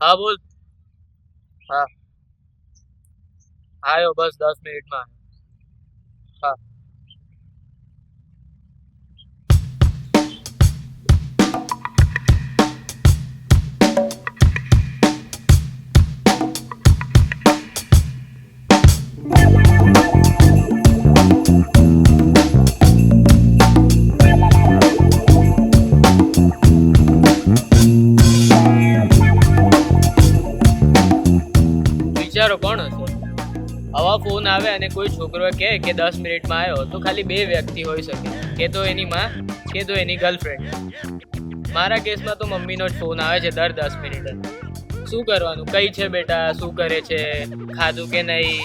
હા બોલ. હા. આવ્યો બસ દસ મિનિટમાં. હા. કોણ હશે આવા ફોન આવે અને કોઈ છોકરો કહે કે દસ મિનિટમાં આવ્યો, તો ખાલી બે વ્યક્તિ હોઈ શકે. કે તો એની માં, કે તો એની ગર્લફ્રેન્ડ મારા કેસમાં તો મમ્મીનો જ ફોન આવે છે દર દસ મિનિટે. શું કરવાનું? કઈ છે બેટા? શું કરે છે? ખાધું કે નહીં?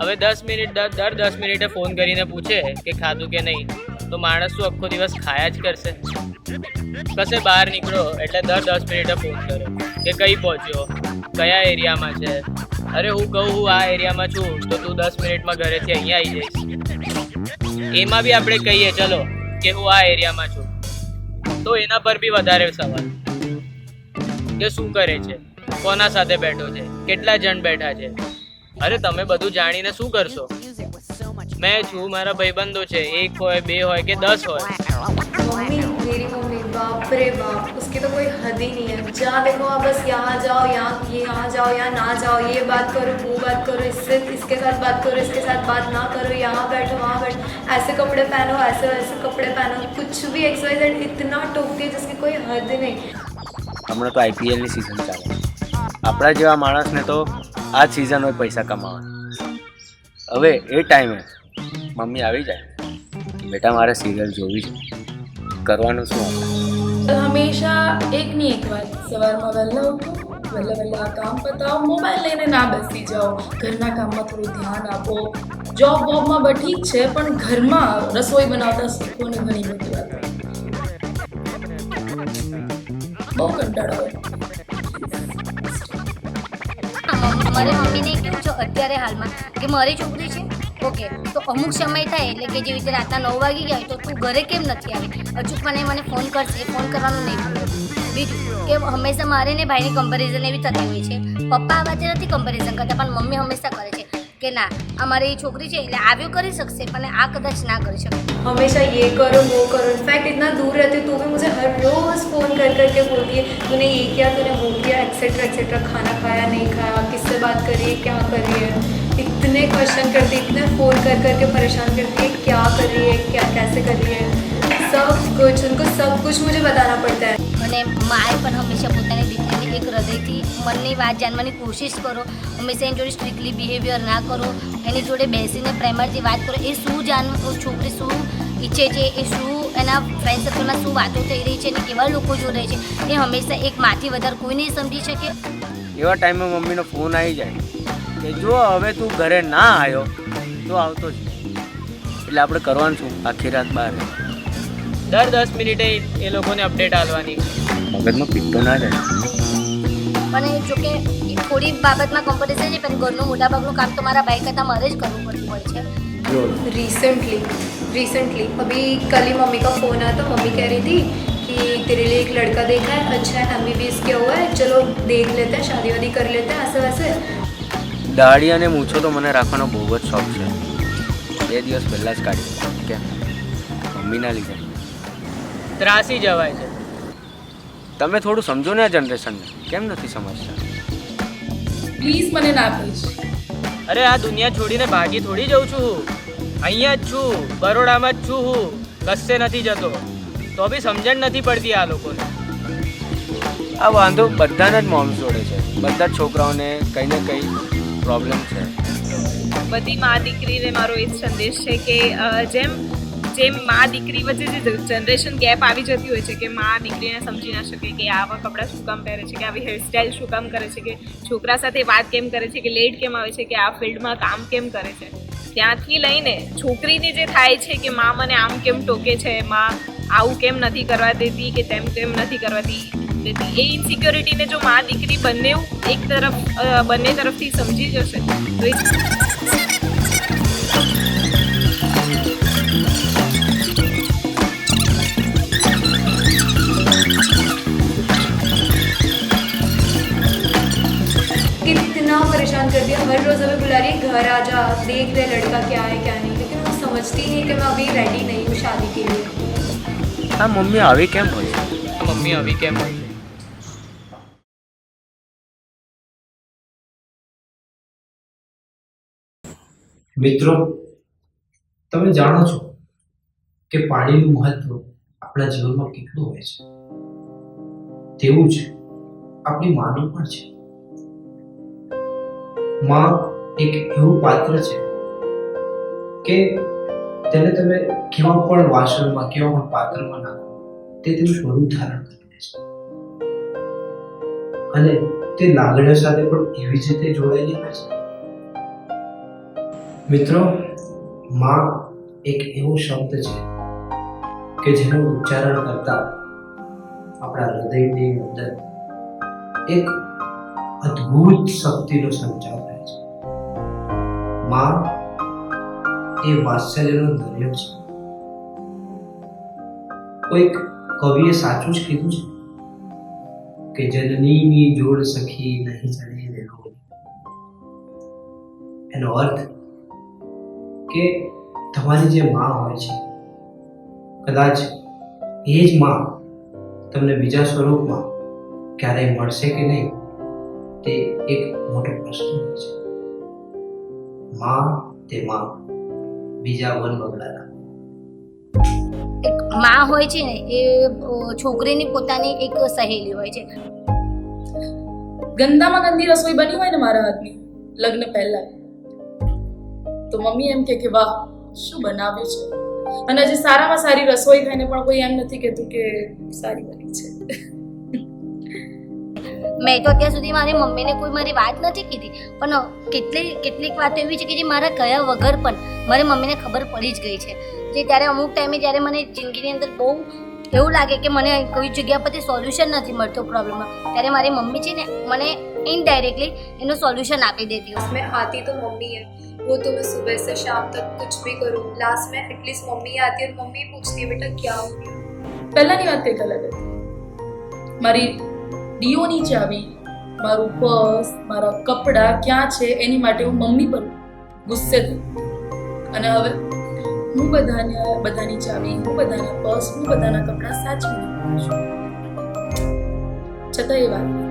હવે દસ મિનિટ, દર દસ મિનિટે ફોન કરીને પૂછે કે ખાધું કે નહીં? તો માણસ શું આખો દિવસ ખાયા જ કરશે? કશે બહાર નીકળો એટલે દર દસ મિનિટે ફોન કરો કે કઈ પહોંચ્યો? કયા એરિયામાં છે? અરે હું કહું હું આ એરિયામાં છું તો તું દસ મિનિટમાં ઘરેથી અહીંયા આવી જઈશ. એમાં બી આપણે કહીએ ચલો કે હું આ એરિયામાં છું. તો એના પર બી વધારે સવાલ. કે શું કરે છે? કોના સાથે બેઠો છે? કેટલા જણ બેઠા છે? અરે તમે બધું જાણીને શું કરશો? મેં છું મારા ભાઈબંધો છે એક હોય બે હોય કે દસ હોય. बाप रे बाप उसकी तो कोई हद ही नहीं है जहाँ देखो आप बस यहाँ जाओ यहाँ ये यहाँ जाओ यहाँ ना जाओ ये बात करो वो बात करो इससे इसके साथ बात करो इसके साथ बात ना करो यहाँ बैठो वहाँ बैठो ऐसे कपड़े पहनो ऐसे वैसे कपड़े पहनो कुछ भी एक्स वाई जेड इतना टोकती है जिसकी कोई हद नहीं હમણાં તો આઈપીએલની સિઝન ચાલે આપણા જેવા માણસને તો આ જ સિઝન હોય પૈસા કમાવાના હવે એ ટાઈમે મમ્મી આવી જાય બેટા મારે સિરિયલ જોવી છે કરવાનું શું આપણે હંમેશા એક ની એક વાત. સવારમાં વહેલા ઉઠો, વહેલા વહેલા કામ પતાવો, મોબાઈલ લઈને ના બેસી જાઓ. ઘરના કામમાં થોડું ધ્યાન આપો. જોબ વોબમાં બસ ઠીક છે, પણ ઘરમાં રસોઈ બનાવતા શીખો ને ઘણી બધી વાત. બહુ કંટાળો આવે. મારી મમ્મીને કેવું છે અત્યારે હાલમાં, કે મારી છોકરી છે ઓકે તો અમુક સમય થાય એટલે કે જેવી રીતે રાતના નવ વાગી ગયા હોય તો તું ઘરે કેમ નથી આવી અચૂક મને મને ફોન કરશે ફોન કરવાનું નહીં ભૂલે બીજું કે હંમેશા મારે ને ભાઈની કમ્પેરિઝન એવી થતી હોય છે પપ્પા આ વાતે નથી કમ્પેરિઝન કરતા પણ મમ્મી હંમેશા કરે છે કે ના આ મારી છોકરી છે એટલે આવ્યો કરી શકશે પણ આ કદાચ ના કરી શકે हमेशा ये करो वो करो इनफैक्ट इतना दूर रहती तो भी मुझे हर रोज़ फ़ोन कर करके बोलती है तूने ये किया तूने वो किया एक्सेट्रा एक्सेट्रा खाना खाया नहीं खाया किससे बात करी है क्या कर रही है इतने क्वेश्चन करती है इतने फ़ोन कर करके परेशान करती है क्या कर रही है क्या कैसे कर रही है सब कुछ उनको सब कुछ मुझे बताना पड़ता है અને માએ પણ હંમેશા પોતાની દીકરીને એક હૃદયથી મનની વાત જાણવાની કોશિશ કરો હંમેશા એની જોડે સ્ટ્રિક્ટલી બિહેવિયર ના કરો એની જોડે બેસીને પ્રેમરથી વાત કરો એ શું જાણવું છોકરી શું ઈચ્છે છે એ શું એના ફ્રેન્ડ સર્કલમાં શું વાતો થઈ રહી છે અને કેવા લોકો જોડે છે એ હંમેશા એક માથી વધારે કોઈ નહીં સમજી શકે એવા ટાઈમે મમ્મીનો ફોન આવી જાય કે જો હવે તું ઘરે ના આવ્યો તો આવતો જ નહીં. એટલે આપણે કરવાનું શું આખી રાત બહાર દર દસ મિનિટે એ લોકોને અપડેટ આવવાની મગજમાં પીતો ના જાય પણ જો કે એ થોડી બાબતમાં કોમ્પિટિશન છે પણ ઘરનું મોટાભાગનું કામ તો મારા ભાઈ કરતાં મારે જ કરવું પડતું હોય છે જો रिसेंटली रिसेंटली अभी कल ही मम्मी का फ़ोन आया तो मम्मी कह रही थी कि तेरे लिए एक लड़का देखा है अच्छा है एम बी बी एस किया हुआ है चलो देख लेते हैं शादी वादी कर लेते हैं ऐसे वैसे દાઢી અને મૂછો તો મને રાખવાનો બહુ જ શોખ છે. બે દિવસ પહેલાં જ કાઢી. કેમ મમ્મીના લીધે. ત્રાસી જવાય છે. તમે થોડું સમજો ને આ જનરેશનને કેમ નથી સમજતા? પ્લીઝ મને ના કહીશ અરે આ દુનિયા છોડીને ભાગી થોડી જઉં છું. હું અહીંયા જ છું બરોડામાં જ છું હું. કશે નથી જતો. તો બી સમજણ નથી પડતી આ લોકોને. આ વાંધો બધાના જ મોમ જોડે છે. બધા જ છોકરાઓને કંઈ ને કંઈ પ્રોબ્લેમ છે. બધી મા દીકરીને મારો એ જ સંદેશ છે કે જેમ જેમ મા દીકરી વચ્ચે જે જનરેશન ગેપ આવી જતી હોય છે કે મા દીકરીને સમજી ના શકે કે આવા કપડાં શું કામ પહેરે છે, કે આવી હેરસ્ટાઇલ શું કામ કરે છે, કે છોકરા સાથે વાત કેમ કરે છે, કે લેટ કેમ આવે છે, કે આ ફિલ્ડમાં કામ કેમ કરે છે. ત્યાંથી લઈને છોકરીને જે થાય છે કે મા મને આમ કેમ ટોકે છે, મા આવું કેમ નથી કરવા દેતી, કે તેમ કેમ નથી કરવાતી શકતી હતી એ ઇન્સિક્યોરિટીને જો મા દીકરી બંને એક તરફ બંને તરફથી સમજી જશે તો એ इतना परेशान कर दिया। हर रोज़ हमें बुला रही है घर आ जा देख रहे लड़का क्या है क्या नहीं। लेकिन वो समझती नहीं कि मैं अभी रेडी नहीं हूँ शादी के लिए। हाँ मम्मी अभी क्या मम्मी अभी क्या मम्मी મિત્રો, તમે જાણો છો કે પાણીનું મહત્વ આપણા જીવનમાં કેટલું હોય છે? તેવું જ આપણી માનું પણ છે. માં એક એવું પાત્ર છે કે તેને તમે કેવા પણ વાસણમાં કેવા પણ પાત્રમાં નાખો, તે તેનું સ્વરૂપ ધારણ કરી લે છે. અને તે લાગણીઓ સાથે પણ એવી જ રીતે જોડાયેલી હોય છે. મિત્રો, માં એક એવો શબ્દ છે કે જેનું ઉચ્ચારણ કરતા આપણા હૃદયની અંદર એક અદ્ભુત શક્તિનો સંચાર થાય છે. માં એ વાત્સલ્યનો દરિયો છે. કોઈક કવિએ સાચું જ કીધું છે કે જનનીની જોડ સખી નહીં ચડી રેલો એનો અર્થ કે તમારી જે માં હોય છે કદાચ એ જ માં તમને બીજા સ્વરૂપમાં ક્યારેય મળશે કે નહીં તે એક મોટો પ્રશ્ન હોય છે. માં તે માં બીજા વન બગડાના. એક માં હોય છે ને એ છોકરીની પોતાની એક સહેલી હોય છે. ગંદામાં ગંદી રસોઈ બની હોય ને મારા હાથની લગ્ન પહેલા. તો મમ્મી એમ કે કે વાહ શું બનાવે છે? અને જે સારામાં સારી રસોઈ ખાઈને પણ કોઈ એમ નથી કહેતું કે સારી બની છે. મેં તો અત્યાર સુધી મારી મમ્મીને કોઈ મારી વાત નથી કીધી પણ કેટલી કેટલીક વાતો એવી છે કે જે મારા કયા વગર પણ મારી મમ્મીને ખબર પડી જ ગઈ છે. જે ત્યારે અમુક ટાઈમે જ્યારે મને જિંદગીની અંદર બહુ એવું લાગે કે મને કોઈ જગ્યા પરથી સોલ્યુશન નથી મળતો પ્રોબ્લેમમાં ત્યારે મારી મમ્મી છે ને મને ઇનડાયરેક્ટલી એનું સોલ્યુશન આપી દેતી મેં આતી તો મમ્મી હૈ वो तो मैं सुबह से शाम तक कुछ भी करूँ लास्ट में एटलीस्ट मम्मी आती है और मम्मी पूछती है बेटा क्या हो गया પહેલાની વાત કંઈક અલગ હતી મારી ડીઓની ચાવી મારું પર્સ મારા કપડાં ક્યાં છે એની માટે હું મમ્મી પર ગુસ્સે થઈ અને હવે હું બધાને બધાની ચાવી હું બધાના પર્સ હું બધાના કપડાં સાચવીને રાખું છું છતાં એ વાત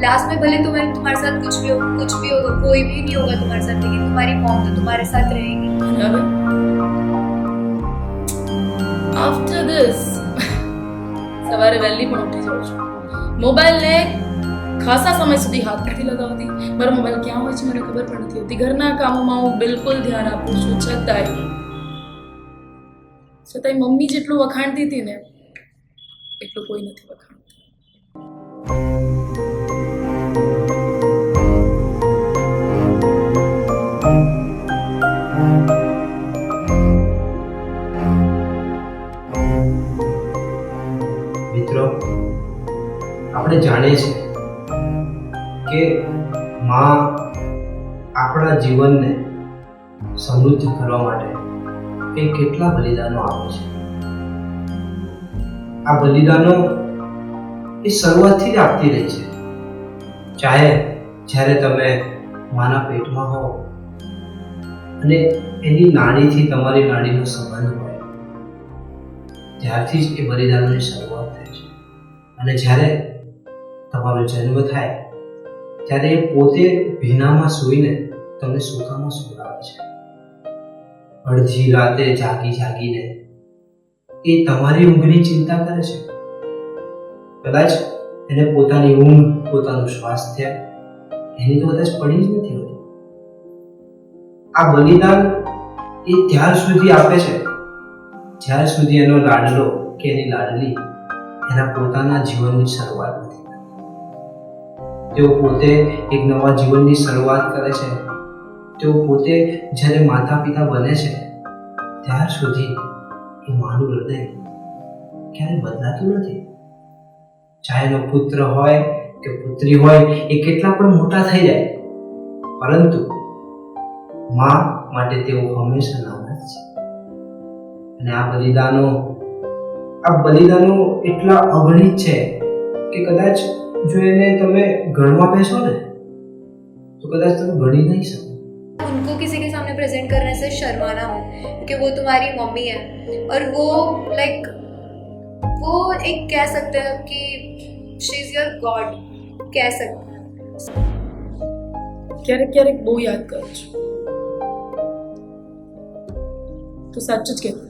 लास्ट में भले तुम्हें तुम्हारे साथ कुछ भी हो कुछ भी होगा कोई भी नहीं होगा तुम्हारे साथ लेकिन तुम्हारी मॉम तो तुम्हारे साथ रहेगी અને હવે આફ્ટર ધીસ સવારે વહેલી પણ ઉઠી જાઉં છું મોબાઈલને ખાસા સમય સુધી હાથ નથી લગાવતી મારો મોબાઈલ ક્યાં હોય છે મને ખબર પણ નથી હોતી ઘરના કામોમાં હું બિલકુલ ધ્યાન આપું છું છતાંય છતાંય મમ્મી જેટલું વખાણતી હતી ને એટલું કોઈ નથી વખાણતું આપણે છે કે માં આપણા જીવનને સમૃદ્ધ કરવા માટે એ કેટલા બલિદાનો આપે છે. આ બલિદાનો એ શરૂઆતથી જ આપતી રહી છે. ચાહે જ્યારે તમે માના પેટમાં હો અને એની નાડીથી તમારી નાડીનો સંબંધ હોય, ત્યારથી જ એ બલિદાનોની શરૂઆત થાય છે. અને જ્યારે તમારો જન્મ થાય, ત્યારે એ પોતે ભીનામાં સૂઈને તમને સૂકામાં સુવડાવે છે. અડધી રાતે જાગી જાગીને એ તમારી ઊંઘની ચિંતા કરે છે? કદાચ એને પોતાની ઊંઘ, પોતાનું સ્વાસ્થ્ય એની તો કદાચ પડી જ નથી હોતી. આ બલિદાન એ ત્યાર સુધી આપે છે? જ્યાર સુધી એનો લાડલો કે એની લાડલી એના પોતાના જીવનની શરૂઆત નથી. તેઓ પોતે એક નવા જીવનની શરૂઆત કરે છે. તેઓ પોતે જ્યારે માતા પિતા બને છે, ત્યાર સુધી એ માનું હૃદય ક્યારે બદલાતું નથી. ચાહે એનો પુત્ર હોય કે પુત્રી હોય, એ કેટલા પણ મોટા થઈ જાય. પરંતુ માં માટે તેઓ હંમેશા નાના છે. અને આ બલિદાનો આ બલિદાનો એટલા અગણિત છે કે કદાચ જો એને તમે ગણવા બેસો ને તો કદાચ તમે ગણી નહીં શકો उनको किसी के सामने सामने प्रेजेंट करने से शर्माना हो क्योंकि वो तुम्हारी मम्मी है और वो लाइक वो एक कह सकते हैं कि शी इज़ योर गॉड कह सकते हैं ક્યારેક ક્યારેક બહુ યાદ કરું છું તો સાચું જ કહેતી હતી મમ્મી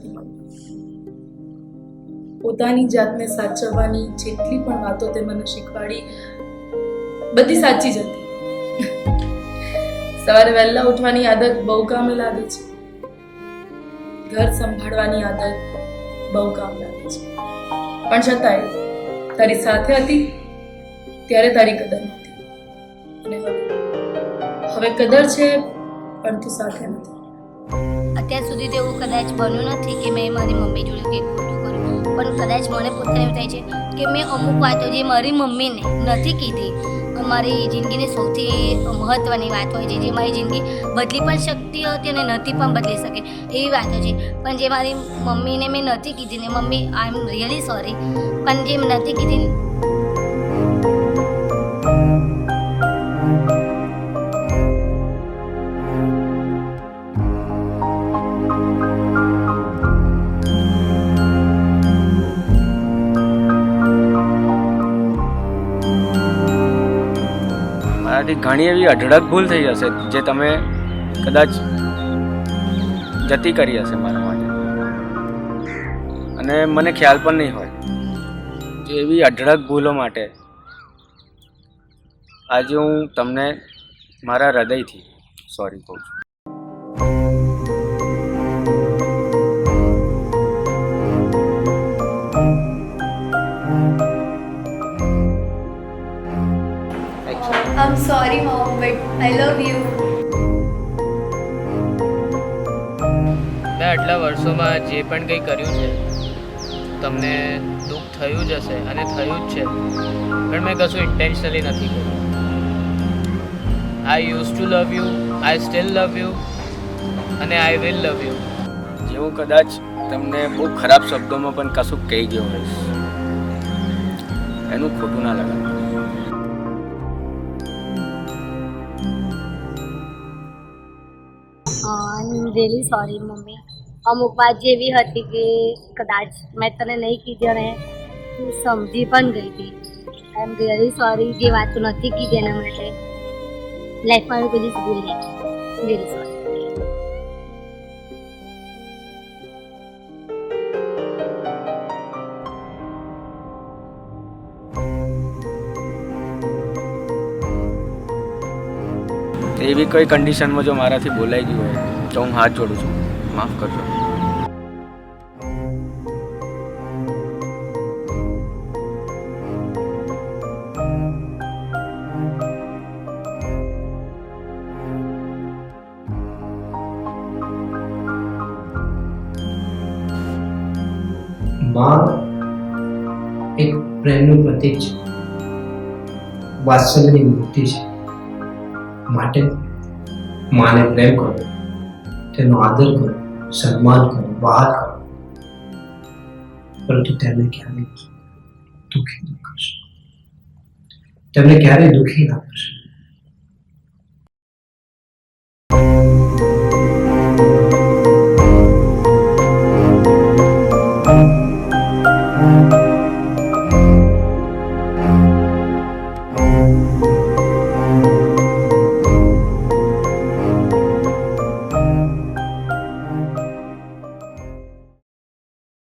પોતાની જાતને સાચવવાની જેટલી પણ વાતો તે મને શીખવાડી, બધી સાચી જ હતી. સવારે વહેલા ઉઠવાની આદત બહુ કામે લાગે છે. ઘર સંભાળવાની આદત બહુ કામ લાગે છે. પણ છતાંય, તારી સાથે હતી, ત્યારે તારી કદર નથી અને હવે? કદર છે, પણ તું સાથે નથી. અત્યાર સુધી તો એવું કદાચ બન્યું નથી કે મેં મારી મમ્મી જોડે કંઈક ખોટું પણ કદાચ મને પોતાને એવું થાય છે કે મેં અમુક વાતો જે મારી મમ્મીને નથી કીધી મારી જિંદગીની સૌથી મહત્ત્વની વાત હોય છે, જે મારી જિંદગી બદલી પણ શકતી હતી અને નથી પણ બદલી શકે, એવી વાતો છે. પણ જે મારી મમ્મીને મેં નથી કીધી ને mummy I am really sorry પણ જે નથી કીધી મારાથી ઘણી એવી અઢળક ભૂલ થઈ હશે જે તમે કદાચ જતી કરી હશે મારા માટે. અને મને ખ્યાલ પણ નહીં હોય તો એવી અઢળક ભૂલો માટે આજે હું તમને મારા હૃદયથી સોરી કહું છું. આઈ લવ યુ મેં આટલા વર્ષોમાં જે પણ કંઈ કર્યું છે તમને દુઃખ થયું જ હશે અને થયું જ છે પણ મેં કશું ઇન્ટેન્શનલી નથી કર્યું. I use to love you I still love you અને આઈ વિલ લવ યુ જે કદાચ તમને બહુ ખરાબ શબ્દોમાં પણ કશું કહી ગયો હોઈશ. એનું ખોટું ના લગાડવું I am really sorry mummy અમુક વાત જેવી હતી કે કદાચ મેં તને નહીં કીધી અને તું સમજી પણ ગઈ હતી આઈ એમ રિયલી સોરી જે વાતો નથી કીધી એના માટે લાઈફમાં હું કોઈ દિવસ ભૂલ નહીં રિયલી સોરી તો એવી કોઈ કન્ડિશનમાં જો મારાથી બોલાઈ ગયું હોય તો હું હાથ જોડું છું. માફ કરજો. માં, એક પ્રેમનું પ્રતીક છે. વાત્સલ્યની મૂર્તિ છે. માટે માને પ્રેમ કરો. તેનો આદર કરો, સન્માન કરો, બહાર કરો. પરંતુ તેમને ક્યારેય દુઃખી ન કરશો. તેમને ક્યારેય દુઃખી ના કરશો.